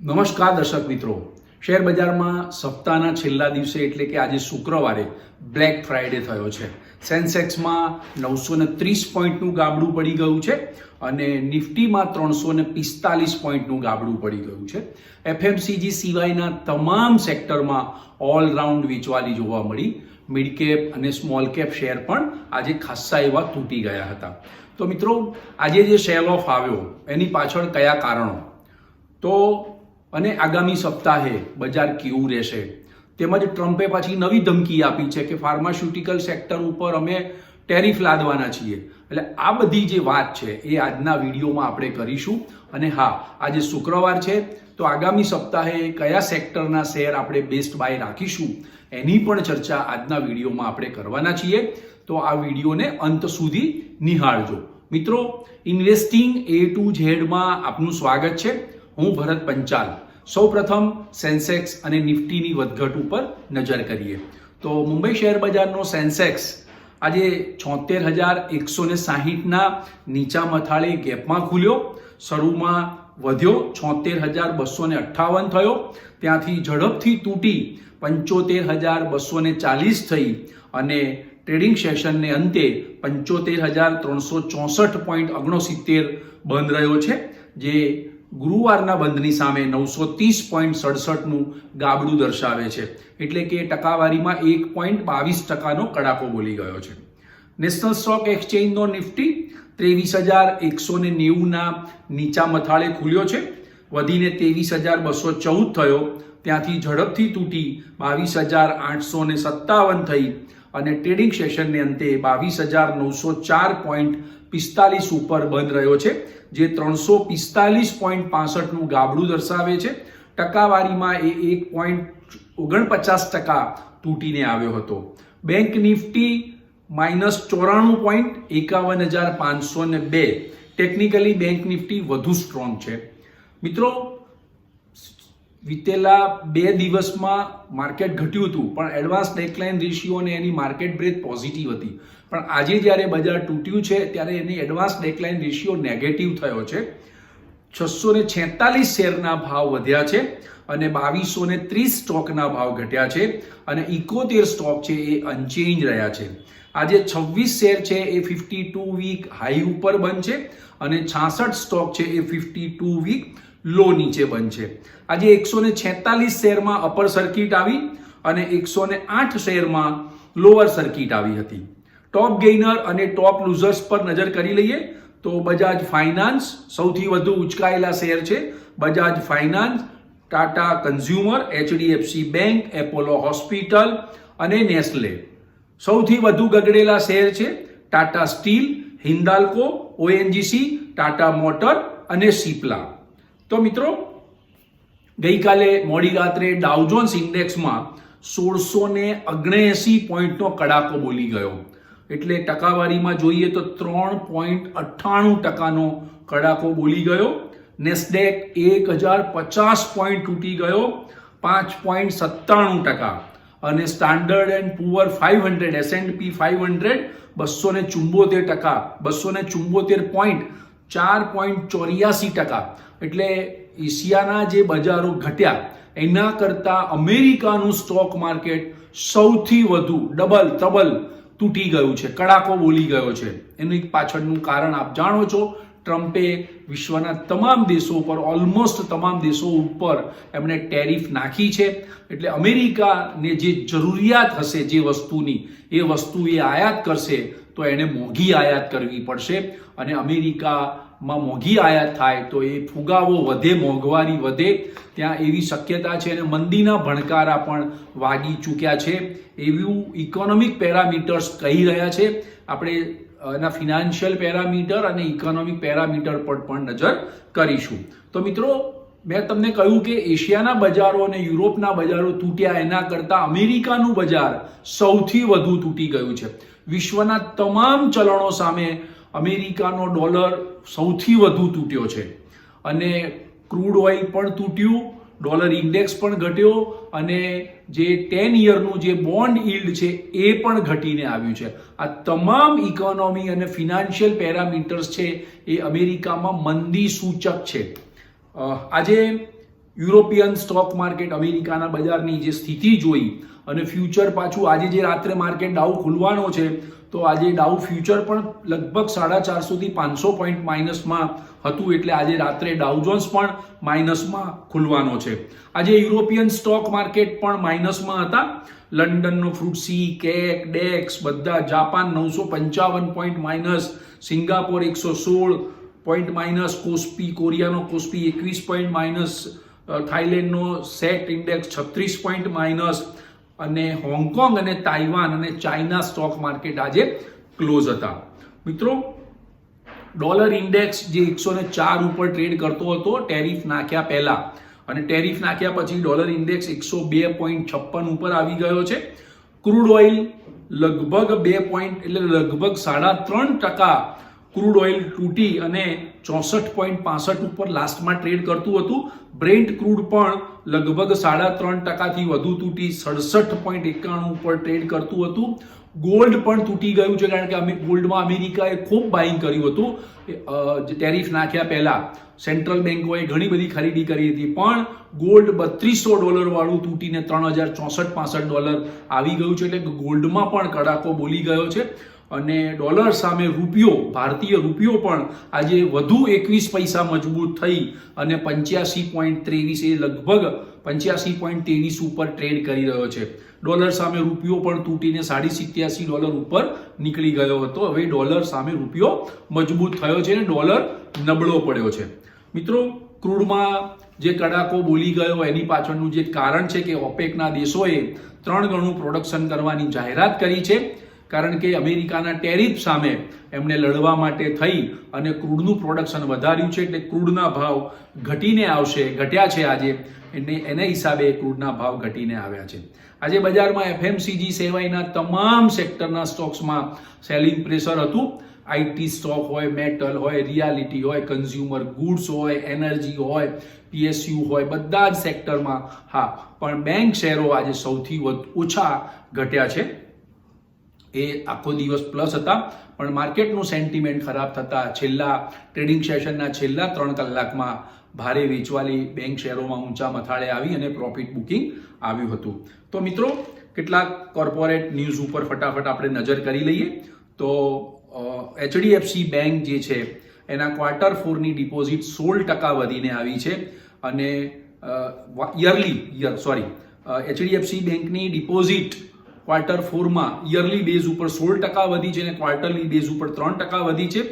નમસ્કાર દર્શક મિત્રો. શેર બજારમાં સપ્તાહના છેલ્લા દિવસે એટલે કે આજે શુક્રવારે બ્લેક ફ્રાઈડે થયો છે. સેન્સેક્સમાં નવસો ને ત્રીસ પોઈન્ટનું ગાબડું પડી ગયું છે અને નિફ્ટીમાં ત્રણસો ને પિસ્તાલીસ પોઈન્ટનું ગાબડું પડી ગયું છે. એફએમસીજી સિવાયના તમામ સેક્ટરમાં ઓલરાઉન્ડ વેચવાલી જોવા મળી. મિડ કેપ અને સ્મોલ કેપ શેર પણ આજે ખાસ્સા એવા તૂટી ગયા હતા. તો મિત્રો, આજે જે સેલ ઓફ આવ્યો, એની પાછળ કયા કારણો? તો અને આગામી સપ્તાહે બજાર કેવું રહેશે? તેમજ ટ્રમ્પે પાછી નવી ધમકી આપી છે કે ફાર્માસ્યુટિકલ સેક્ટર ઉપર અમે ટેરિફ લાદવાના છીએ. એટલે આ બધી જે વાત છે એ આજના વિડીયોમાં આપણે કરીશું. અને હા, આજે શુક્રવાર છે, તો આગામી સપ્તાહે કયા સેક્ટરના શેર આપણે બેસ્ટ બાય રાખીશું એની પણ ચર્ચા આજના વિડીયોમાં આપણે કરવાના છીએ. તો આ વિડીયોને અંત સુધી નિહાળજો. મિત્રો ઇન્વેસ્ટિંગ એ ટુ ઝેડમાં આપનું સ્વાગત છે. હું ભરત પંચાલ. સૌપ્રથમ સેન્સેક્સ અને નિફ્ટીની વધઘટ ઉપર નજર કરીએ. તો મુંબઈ શેર બજારનો સેન્સેક્સ આજે છોતેર હજાર એકસો ને સાહીઠના નીચા મથાળે ગેપમાં ખુલ્યો. શરૂમાં વધ્યો છોતેર હજાર બસો ને અઠ્ઠાવન થયો. ત્યાંથી ઝડપથી તૂટી પંચોતેર હજાર બસો ને ચાલીસ થઈ અને ટ્રેડિંગ સેશનને અંતે પંચોતેર હજાર ત્રણસો ચોસઠ પોઈન્ટ ઓગણસિત્તેર બંધ રહ્યો છે, જે ગુરુવારના બંધની સામે નવસો ત્રીસ પોઈન્ટ સડસઠનું ગાબડું દર્શાવે છે. એટલે કે ટકાવારીમાં એક પોઈન્ટ બાવીસ ટકાનો કડાકો બોલી ગયો છે. નેશનલ સ્ટોક એક્સચેન્જનો નિફ્ટી ત્રેવીસ હજાર એકસો ને નેવુંના નીચા મથાળે ખુલ્યો છે. વધીને ત્રેવીસ હજાર બસો ચૌદ થયો. ત્યાંથી ઝડપથી તૂટી બાવીસ હજાર આઠસો ને સત્તાવન થઈ અને ટ્રેડિંગ સેશનને અંતે બાવીસ હજાર નવસો ચાર પોઈન્ટ પિસ્તાલીસ ઉપર બંધ રહ્યો છે, જે ત્રણસો પિસ્તાલીસ પોઈન્ટ પાસઠનું ગાબડું દર્શાવે છે. ટકાવારીમાં એ એક પોઈન્ટ ઓગણપચાસ ટકા તૂટીને આવ્યો હતો. બેંક નિફ્ટી માઇનસ ચોરાણું પોઈન્ટ એકાવન હજાર પાંચસો ને બે. ટેકનિકલી બેંક નિફ્ટી વધુ સ્ટ્રોંગ છે. મિત્રો વિતેલા બે દિવસમાં માર્કેટ ઘટ્યું હતું, પણ એડવાન્સ ડેકલાઇન રેશિયો અને એની માર્કેટ બ્રેથ પોઝિટિવ હતી. પણ આજે જ્યારે બજાર તૂટ્યું છે, ત્યારે એની એડવાન્સ ડેકલાઇન રેશિયો નેગેટિવ થયો છે. છસો ને છેતાલીસ શેરના ભાવ વધ્યા છે અને બાવીસો ને ત્રીસ સ્ટોકના ભાવ ઘટ્યા છે અને ઇકોતેર સ્ટોક છે એ અનચેન્જ રહ્યા છે. આજે છવ્વીસ શેર છે એ ફિફ્ટી ટુ વીક હાઈ ઉપર બંધ છે અને છાસઠ સ્ટોક છે એ ફિફ્ટી ટુ વીક લો નીચે છે. આજે એકસો ને છેતાલીસ શેરમાં અપર સર્કિટ આવી અને એકસો ને આઠ શેરમાં લોઅર સર્કિટ આવી હતી. ટોપ ગેઇનર અને ટોપ લૂઝર્સ પર નજર કરી લઈએ તો બજાજ ફાઇનાન્સ સૌથી વધુ ઉચકાયેલા શેર છે. Bajaj finance Tata consumer HDFC bank Apollo hospital અને નેસ્લે સૌથી વધુ ગગડેલા શેર છે Tata steel Hindalco ONGC Tata motor અને સિપ્લા તો મિત્રો, ગઈકાલે મોડી રાત્રે ડાઉજોન્સ ઇન્ડેક્સમાં સોળસો ને ઓગણએંસી પોઈન્ટનો કડાકો બોલી ગયો. એટલે ટકાવારીમાં જોઈએ તો ત્રણ પોઈન્ટ અઠ્ઠાણું ટકાનો કડાકો બોલી ગયો. નેસ્ડેક એક હજાર પચાસ પોઈન્ટ તૂટી ગયો, પાંચ પોઈન્ટ સત્તાણું ટકા. અને Standard and Poor five hundred S&P five hundred બસો ને ચુંબોતેર ટકા બસો ને ચુંબોતેર પોઈન્ટ ચાર પોઈન્ટ ચોર્યાસી ટકા. એટલે એશિયાના જે બજારો ઘટ્યા, એના કરતાં અમેરિકાનું સ્ટોક માર્કેટ સૌથી વધુ ડબલ, ત્રબલ તૂટી ગયું છે, કડાકો બોલી ગયો છે. એનું એક પાછળનું કારણ આપ જાણો છો, ટ્રમ્પે વિશ્વના તમામ દેશો ઉપર ઓલમોસ્ટ તમામ દેશો ઉપર એમણે ટેરિફ નાખી છે. એટલે અમેરિકાને જે જરૂરિયાત હશે, જે વસ્તુની, એ વસ્તુ એ આયાત કરશે તો એને મોંઘી આયાત કરવી પડશે અને અમેરિકામાં મોંઘી આયાત થાય તો એ ફુગાવો વધે, મોંઘવારી વધે. ત્યાં એવી શક્યતા છે અને મંદીના ભણકારા પણ વાગી ચૂક્યા છે. એવું ઇકોનોમિક પેરામીટર્સ કહી રહ્યા છે. આપણે એના ફિનાન્શિયલ પેરામીટર અને ઇકોનોમિક પેરામીટર પર પણ નજર કરીશું. તો મિત્રો, મેં તમને કહ્યું કે એશિયાના બજારો અને યુરોપના બજારો તૂટ્યા એના કરતાં અમેરિકાનું બજાર સૌથી વધુ તૂટી ગયું છે. વિશ્વના તમામ ચલણો સામે અમેરિકાનો ડોલર સૌથી વધુ તૂટ્યો છે. અને ક્રૂડ ઓઇલ પણ તૂટ્યું, ડોલર ઇન્ડેક્સ પણ ઘટ્યો અને જે ટેન યરનું જે બોન્ડ ઇલ્ડ છે એ પણ ઘટીને આવ્યું છે. આ તમામ ઇકોનોમી અને ફિનાન્શિયલ પેરામીટર્સ છે એ અમેરિકામાં મંદી સૂચક છે. આજે યુરોપિયન સ્ટોક માર્કેટ અમેરિકાના બજારની જે સ્થિતિ જોઈ અને ફ્યુચર પાછું આજે જે રાત્રે માર્કેટ ડાઉ ખુલવાનો છે, તો આજે ડાઉ ફ્યુચર પણ લગભગ સાડા ચારસોથી પાંચસો પોઈન્ટ માઇનસમાં હતું એટલે આજે રાત્રે ડાઉ જોન્સ પણ માઇનસમાં ખુલવાનો છે. આજે યુરોપિયન સ્ટોક માર્કેટ પણ માઇનસમાં હતા. લંડનનો ફ્રુટસી કેક, ડેક્સ બધા જાપાન નવસો પંચાવન પોઈન્ટ માઇનસ, સિંગાપોર એકસો સોળ પોઈન્ટ માઇનસ, કોસ્પી કોરિયાનો કોસ્પી એકવીસ પોઈન્ટ માઇનસ થાઇલેન્ડનો સેટ ઇન્ડેક્સ છત્રીસ પોઈન્ટ માઇનસ અને હોંગકોંગ અને તાઇવાન અને ચાઇના સ્ટોક માર્કેટ આજે ક્લોઝ હતા. મિત્રો, ડોલર ઇન્ડેક્સ જે એકસો ને ચાર ઉપર ટ્રેડ કરતો હતો, ટેરિફ નાખ્યા પહેલા. અને ટેરિફ નાખ્યા પછી ડોલર ઇન્ડેક્સ એકસો બે પોઈન્ટ છપ્પન ઉપર આવી ગયો છે. ક્રૂડ ઓઇલ લગભગ બે પોઈન્ટ એટલે લગભગ સાડા ત્રણ ટકા ક્રૂડ ઓઇલ તૂટી અને ચોસઠ પોઈન્ટ પાસઠ ઉપર લાસ્ટમાં ટ્રેડ કરતું હતું. બ્રેન્ટ ક્રૂડ પણ લગભગ સાડા ત્રણ ટકાથી વધુ તૂટી સડસઠ પોઈન્ટ એકાણું ઉપર ટ્રેડ કરતું હતું. ગોલ્ડ પણ તૂટી ગયું છે કારણ કે અમે ગોલ્ડમાં અમેરિકાએ ખૂબ બાઇંગ કર્યું હતું. ટેરિફ નાખ્યા પહેલા સેન્ટ્રલ બેન્કોએ ઘણી બધી ખરીદી કરી હતી. પણ ગોલ્ડ બત્રીસો ડોલરવાળું તૂટીને ત્રણ હજાર ચોસઠ પાસઠ ડોલર આવી ગયું છે એટલે ગોલ્ડમાં પણ કડાકો બોલી ગયો છે. અને ડોલર સામે રૂપિયો, ભારતીય રૂપિયો પણ આજે વધુ એકવીસ પૈસા મજબૂત થઈ અને પંચ્યાસી પોઈન્ટ ત્રેવીસ એ લગભગ પંચ્યાસી પોઈન્ટ ત્રેવીસ ઉપર ટ્રેડ કરી રહ્યો છે. ડોલર સામે રૂપિયો પણ તૂટીને સાડી સિત્યાસી ડોલર ઉપર નીકળી ગયો હતો. હવે ડોલર સામે રૂપિયો મજબૂત થયો છે અને ડોલર નબળો પડ્યો છે. મિત્રો, ક્રૂડમાં જે કડાકો બોલી ગયો, એની પાછળનું જે કારણ છે કે ઓપેકના દેશોએ ત્રણ ગણું પ્રોડક્શન કરવાની જાહેરાત કરી છે. કારણ કે અમેરિકાના ટેરિફ સામે એમને લડવા માટે થઈ અને ક્રૂડનું પ્રોડક્શન વધાર્યું છે એટલે ક્રૂડના ભાવ ઘટીને આવશે, ઘટ્યા છે આજે. એટલે એના હિસાબે ક્રૂડના ભાવ ઘટીને આવ્યા છે. આજે બજારમાં એફએમસીજી સેવાઈના તમામ સેક્ટરના સ્ટોક્સમાં સેલિંગ પ્રેશર હતું. આઈટી સ્ટોક હોય, મેટલ હોય, રિયાલિટી હોય, કન્ઝ્યુમર ગુડ્સ હોય, એનર્જી હોય, પીએસયુ હોય, બધા જ સેક્ટરમાં હા, પણ બેંક શેરો આજે સૌથી ઓછા ઘટ્યા છે. એ આખો દિવસ પ્લસ હતા. પણ માર્કેટનું સેન્ટિમેન્ટ ખરાબ થતાં છેલ્લા ટ્રેડિંગ સેશનના છેલ્લા ત્રણ કલાકમાં ભારે વેચવાલી બેંક શેરોમાં ઊંચા મથાળે આવી અને પ્રોફિટ બુકિંગ આવ્યું હતું. તો મિત્રો, કેટલાક કોર્પોરેટ ન્યૂઝ ઉપર ફટાફટ આપણે નજર કરી લઈએ. તો એચડીએફસી બેંક જે છે, એના ક્વાર્ટર ફોરની ડિપોઝિટ સોળ ટકા વધીને આવી છે. અને યરલી યર સોરી એચડીએફસી બેંકની ડિપોઝિટ ક્વાર્ટર ફોરમાં યરલી બેઝ ઉપર સોળ ટકા વધી છે અને ક્વાર્ટરલી બેઝ ઉપર ત્રણ ટકા વધી છે.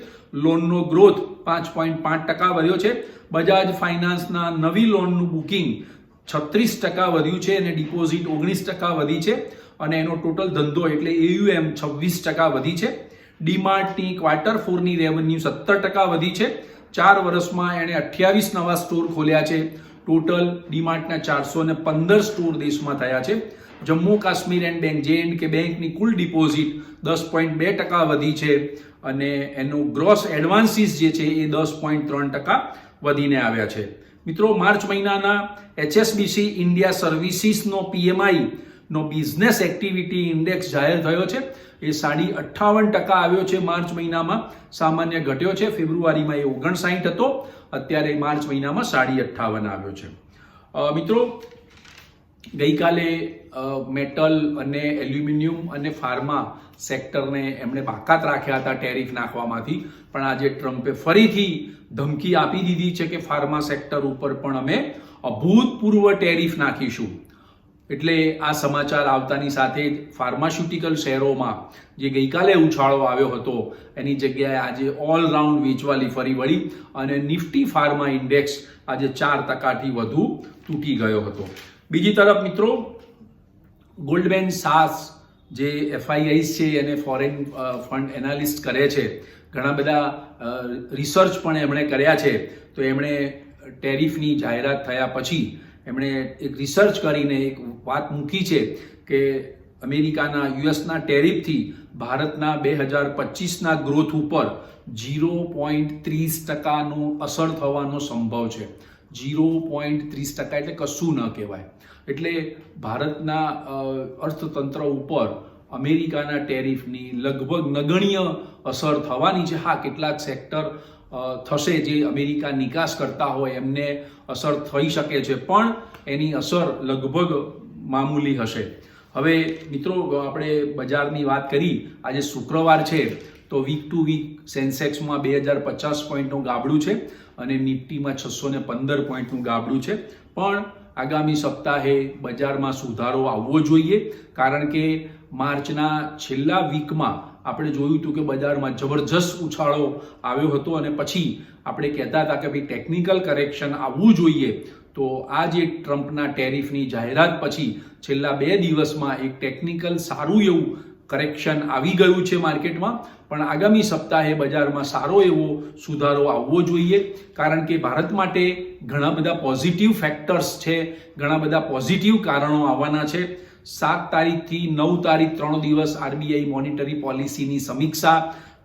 લોનનો ગ્રોથ પાંચ પોઈન્ટ પાંચ ટકા વધ્યો છે. બજાજ ફાઇનાન્સના નવી લોનનું બુકિંગ છત્રીસ ટકા વધ્યું છે અને ડિપોઝિટ ઓગણીસ ટકા વધી છે અને એનો ટોટલ ધંધો એટલે એયુએમ છવ્વીસ ટકા વધી છે. ડીમાર્ટની ક્વાર્ટર ફોરની રેવન્યુ સત્તર ટકા વધી છે. ચાર વર્ષમાં એણે અઠ્યાવીસ નવા સ્ટોર ખોલ્યા છે. ટોટલ ડીમાર્ટના ચારસો ને પંદર સ્ટોર દેશમાં થયા છે. Jammu Kashmir and bank, J and K બેંકની કુલ ડિપોઝિટ દસ પોઈન્ટ બે ટકા વધી છે અને એનું ગ્રોસ એડવાન્સીસ જે છે એ દસ પોઈન્ટ ત્રણ ટકા વધીને આવ્યા છે. મિત્રો, માર્ચ મહિનાના એચએસબીસી ઇન્ડિયા સર્વિસીસનો પીએમઆઈ નો બિઝનેસ એક્ટિવિટી ઇન્ડેક્સ જાહેર થયો છે. એ સાડી અઠ્ઠાવન ટકા આવ્યો છે માર્ચ મહિનામાં. સામાન્ય ઘટ્યો છે. ફેબ્રુઆરીમાં એ ઓગણસાઠ હતો. અત્યારે માર્ચ મહિનામાં સાડી અઠ્ઠાવન આવ્યો છે. મિત્રો ગઈકાલે મેટલ અને એલ્યુમિનિયમ અને ફાર્મા સેક્ટરને એમણે બાકાત રાખ્યા હતા ટેરિફ નાખવામાંથી. પણ આજે ટ્રમ્પે ફરીથી ધમકી આપી દીધી છે કે ફાર્મા સેક્ટર ઉપર પણ અમે અભૂતપૂર્વ ટેરિફ નાખીશું. એટલે આ સમાચાર આવતાની સાથે જ ફાર્માસ્યુટિકલ શહેરોમાં જે ગઈકાલે ઉછાળો આવ્યો હતો, એની જગ્યાએ આજે ઓલરાઉન્ડ વેચવાલી ફરી વળી અને નિફ્ટી ફાર્મા ઇન્ડેક્સ આજે ચાર ટકાથી વધુ તૂટી ગયો હતો. બીજી તરફ મિત્રો ગોલ્ડમેન સાસ જે એફઆઈઆઈસ છે, એને ફોરેન ફંડ એનાલિસ્ટ કરે છે. ઘણા બધા રિસર્ચ પણ એમણે કર્યા છે. તો એમણે ટેરિફની જાહેરાત થયા પછી એમણે એક રિસર્ચ કરીને એક વાત મૂકી છે કે અમેરિકાના યુએસના ટેરિફથી ભારતના બે હજાર પચીસના ગ્રોથ ઉપર જીરો પોઈન્ટ ત્રીસ ટકાનું અસર થવાનો સંભવ છે. જીરો પોઈન્ટ ત્રીસ ટકા એટલે કશું ન કહેવાય. એટલે ભારતના અર્થતંત્ર ઉપર અમેરિકાના ટેરિફની લગભગ નગણ્ય અસર થવાની છે. હા, કેટલાક સેક્ટર થશે જે અમેરિકા નિકાસ કરતા હોય એમને અસર થઈ શકે છે, પણ એની અસર લગભગ મામૂલી હશે. હવે મિત્રો, આપણે બજારની વાત કરી. આજે શુક્રવાર છે, તો વીક ટુ વીક સેન્સેક્સમાં બે હજાર પચાસ પોઈન્ટનું ગાબડું છે. અને નિફ્ટીમાં છસો ને પંદર પોઈન્ટનું ગાબડું છે. પણ આગામી સપ્તાહે બજારમાં સુધારો આવવો જોઈએ, કારણ કે માર્ચના છેલ્લા વીકમાં આપણે જોયું હતું કે બજારમાં જબરજસ્ત ઉછાળો આવ્યો હતો અને પછી આપણે કહેતા હતા કે ભાઈ ટેકનિકલ કરેક્શન આવવું જોઈએ. તો આ જે ટ્રમ્પના ટેરિફની જાહેરાત પછી છેલ્લા બે દિવસમાં એક ટેકનિકલ સારું એવું કરેક્શન આવી ગયું છે માર્કેટમાં, પણ આગામી સપ્તાહે બજારમાં સારો એવો સુધારો આવવો જોઈએ, કારણ કે ભારત માટે ઘણા બધા પોઝિટિવ ફેક્ટર્સ છે, ઘણા બધા પોઝિટિવ કારણો આવવાના છે. સાત તારીખથી નવ તારીખ ત્રણ દિવસ આરબીઆઈ મોનિટરી પોલિસીની સમીક્ષા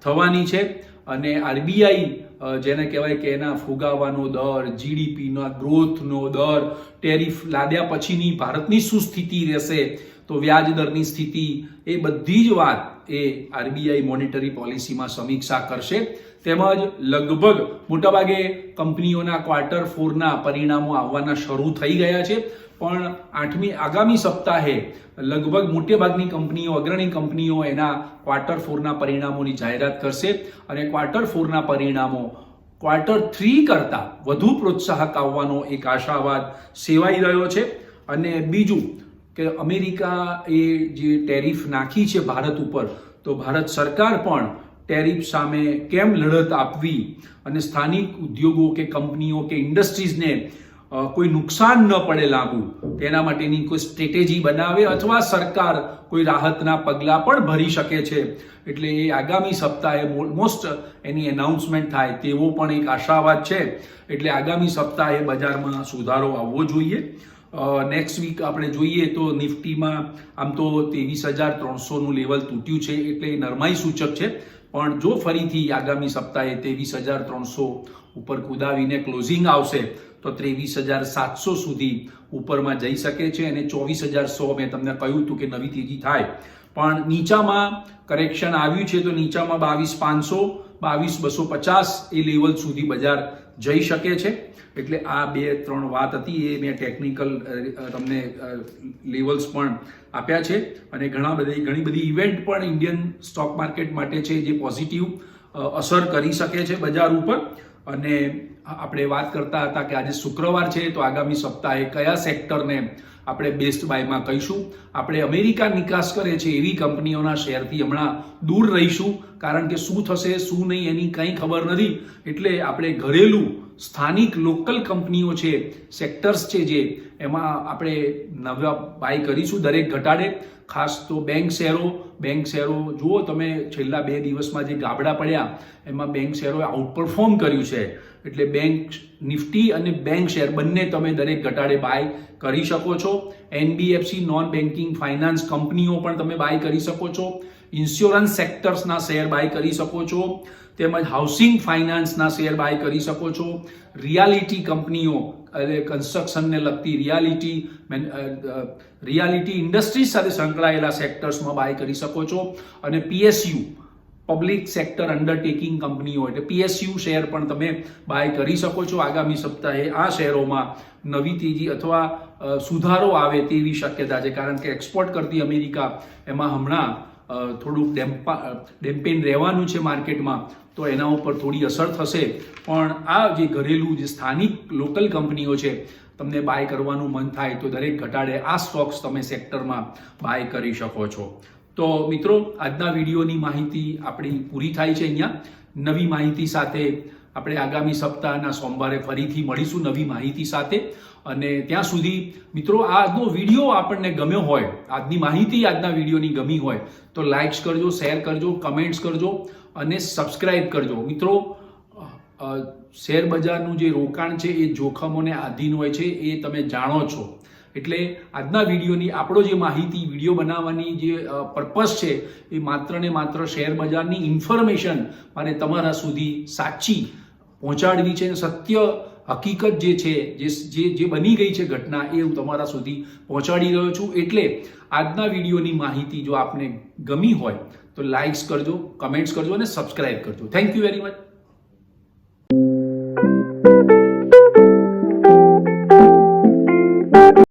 થવાની છે અને આરબીઆઈ જેને કહેવાય કે એના ફુગાવાનો દર જીડીપીનો ગ્રોથનો દર ટેરિફ લાદ્યા પછીની ભારતની શું સ્થિતિ રહેશે તો વ્યાજ દરની સ્થિતિ એ બધી જ વાત એ આરબીઆઈ મોનિટરી પોલિસીમાં સમીક્ષા કરશે. તેમજ લગભગ મોટાભાગે કંપનીઓના ક્વાર્ટર ફોરના પરિણામો આવવાના શરૂ થઈ ગયા છે. પણ આઠમી આગામી સપ્તાહે લગભગ મોટેભાગની કંપનીઓ, અગ્રણી કંપનીઓ એના ક્વાર્ટર ફોરના પરિણામોની જાહેરાત કરશે અને ક્વાર્ટર ફોરના પરિણામો ક્વાર્ટર થ્રી કરતાં વધુ પ્રોત્સાહક આવવાનો એક આશાવાદ સેવાઈ રહ્યો છે. અને બીજું કે અમેરિકા એ જે ટેરિફ નાખી છે ભારત ઉપર, તો ભારત સરકાર પણ ટેરિફ સામે કેમ લડત આપવી અને સ્થાનિક ઉદ્યોગો કે કંપનીઓ કે ઇન્ડસ્ટ્રીઝને કોઈ નુકસાન ન પડે લાગુ, તેના માટેની કોઈ સ્ટ્રેટેજી બનાવે અથવા સરકાર કોઈ રાહતના પગલાં પણ ભરી શકે છે. એટલે એ આગામી સપ્તાહે મોસ્ટ એની એનાઉન્સમેન્ટ થાય તેવો પણ એક આશાવાદ છે. એટલે આગામી સપ્તાહે બજારમાં સુધારો આવવો જોઈએ. નેક્સ્ટ વીક આપણે જોઈએ તો નિફ્ટીમાં આમ તો ત્રેવીસ હજાર ત્રણસોનું લેવલ તૂટ્યું છે એટલે એ નરમાઈ સૂચક છે. પણ જો ફરીથી આગામી સપ્તાહે ત્રેવીસ હજાર ત્રણસો ઉપર કુદાવીને ક્લોઝિંગ આવશે, તો ત્રેવીસ હજાર સાતસો સુધી ઉપરમાં જઈ શકે છે અને ચોવીસ હજાર સો મેં તમને કહ્યું હતું કે નવી તેજી થાય. પણ નીચામાં કરેક્શન આવ્યું છે તો નીચામાં બાવીસ પાંચસો, બાવીસ બસો પચાસ એ લેવલ સુધી બજાર જઈ શકે છે. એટલે આ બે, ત્રણ વાત હતી, એ મેં ટેકનિકલ તમને લેવલ્સ પણ આપ્યા છે. અને ઘણા બધી, ઘણી બધી ઇવેન્ટ પણ ઇન્ડિયન સ્ટોક માર્કેટ માટે છે, જે પોઝિટિવ અસર કરી શકે છે બજાર ઉપર. અને આપણે વાત કરતા હતા કે આજે શુક્રવાર છે, તો આગામી સપ્તાહે કયા સેક્ટરને આપણે બેસ્ટ બાયમાં કહીશું. આપણે અમેરિકા નિકાસ કરે છે એવી કંપનીઓના શેરથી હમણાં દૂર રહીશું. કારણ કે શું થશે, શું નહીં એની કંઈ ખબર નથી. એટલે આપણે ઘરેલું સ્થાનિક લોકલ કંપનીઓ છે સેક્ટર્સ છે જે, એમાં આપણે નવા બાય કરીશું દરેક ઘટાડે. ખાસ તો બેંક શેરો બેંક શેરો જુઓ તમે છેલ્લા બે દિવસમાં જે ગાબડા પડ્યા, એમાં બેંક શેરોએ આઉટપરફોર્મ કર્યું છે. એટલે બેંક નિફ્ટી અને બેંક શેર બંને તમે દરેક ઘટાડે બાય કરી શકો છો. એનબીએફસી નોન બેન્કિંગ ફાઇનાન્સ કંપનીઓ પણ તમે બાય કરી શકો છો. ઇન્સ્યોરન્સ સેક્ટર્સના શેર બાય કરી શકો છો. તેમજ હાઉસિંગ ફાઇનાન્સના શેર બાય કરી શકો છો. રિયાલિટી કંપનીઓ, એટલે કન્સ્ટ્રક્શનને લગતી રિયાલિટી રિયાલિટી ઇન્ડસ્ટ્રીઝ સાથે સંકળાયેલા સેક્ટર્સમાં બાય કરી શકો છો. અને પીએસયુ પબ્લિક સેક્ટર અંડરટેકિંગ કંપનીઓ, એટલે પીએસયુ શેર પણ તમે બાય કરી શકો છો. આગામી સપ્તાહે આ શેરોમાં નવી તેજી અથવા સુધારો આવે તેવી શક્યતા છે. કારણ કે એક્સપોર્ટ કરતી અમેરિકા એમાં હમણાં થોડુંક ડેમ્પા ડેમ્પેન રહેવાનું છે માર્કેટમાં, તો એના ઉપર થોડી અસર થશે. પણ આ જે ઘરેલું, જે સ્થાનિક લોકલ કંપનીઓ છે, તમને બાય કરવાનું મન થાય તો દરેક ઘટાડે આ સ્ટોક્સ તમે સેક્ટરમાં બાય કરી શકો છો. તો મિત્રો, આજના વિડીયોની માહિતી આપણી પૂરી થાય છે અહીંયા. નવી માહિતી સાથે આપણે આગામી સપ્તાહના સોમવારે ફરીથી મળીશું નવી માહિતી સાથે. અને ત્યાં સુધી મિત્રો, આજનો વીડિયો આપણને ગમ્યો હોય, આજની માહિતી આજના વિડીયોની ગમી હોય, તો લાઇક્સ કરજો શેર કરજો કમેન્ટ્સ કરજો અને સબસ્ક્રાઇબ કરજો. મિત્રો શેર બજારનું જે રોકાણ છે, એ જોખમોને આધીન હોય છે, એ તમે જાણો છો. એટલે આજના વિડીયોની આપણો જે માહિતી, વીડિયો બનાવવાની જે પર્પઝ છે, એ માત્ર ને માત્ર શેર બજારની ઇન્ફોર્મેશન મારે તમારા સુધી સાચી પહોંચાડવી છે અને સત્ય, હકીકત જે છે, જે જે બની ગઈ છે ઘટના, એ હું તમારા સુધી પહોંચાડી રહ્યો છું. એટલે આજના વિડીયોની માહિતી જો આપને ગમી હોય, તો લાઇક્સ કરજો કમેન્ટ્સ કરજો અને સબસ્ક્રાઇબ કરજો. Thank you very much